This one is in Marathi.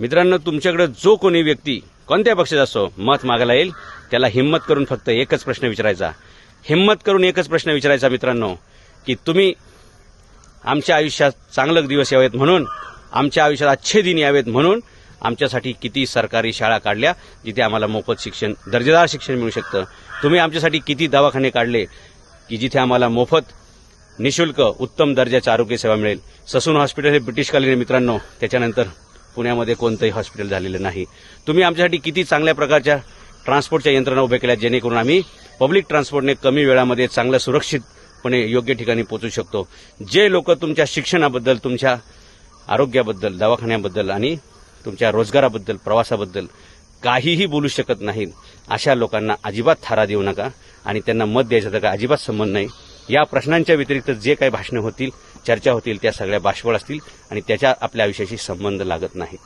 मित्रांनो तुमच्याकडे जो कोणी व्यक्ती कोणत्या पक्षाचा असो मत मागायला येईल त्याला हिंमत करून फक्त एकच प्रश्न विचारायचा. हिंमत करून एकच प्रश्न विचारायचा मित्रांनो की तुम्ही आमच्या आयुष्यात चांगलं दिवस यावेत म्हणून आमच्या आयुष्यात अच्छे दिन यावेत म्हणून आमच्यासाठी किती सरकारी शाळा काढल्या जिथे आम्हाला मोफत शिक्षण दर्जेदार शिक्षण मिळू शकतं. तुम्ही आमच्यासाठी किती दवाखाने काढले की जिथे आम्हाला मोफत निशुल्क उत्तम दर्जाच्या आरोग्य सेवा मिळेल. ससून हॉस्पिटल हे ब्रिटिशकालीन मित्रांनो त्याच्यानंतर पुण्यामध्ये कोणतंही हॉस्पिटल झालेलं नाही. तुम्ही आमच्यासाठी किती चांगल्या प्रकारच्या ट्रान्सपोर्टच्या यंत्रणा उभ्या केल्या जेणेकरून आम्ही पब्लिक ट्रान्सपोर्टने कमी वेळामध्ये चांगलं सुरक्षितपणे योग्य ठिकाणी पोहोचू शकतो. जे लोक तुमच्या शिक्षणाबद्दल तुमच्या आरोग्याबद्दल दवाखान्याबद्दल आणि तुमच्या रोजगाराबद्दल प्रवासाबद्दल काहीही बोलू शकत नाहीत अशा लोकांना अजिबात थारा देऊ नका आणि त्यांना मत द्यायचा तर काय अजिबात संबंध नाही. या प्रश्नांच्या व्यतिरिक्त जे काही भाषणं होतील चर्चा होतील त्या सगळ्या बाष्पळ असतील आणि त्याच्या आपल्या आयुष्याशी संबंध लागत नाही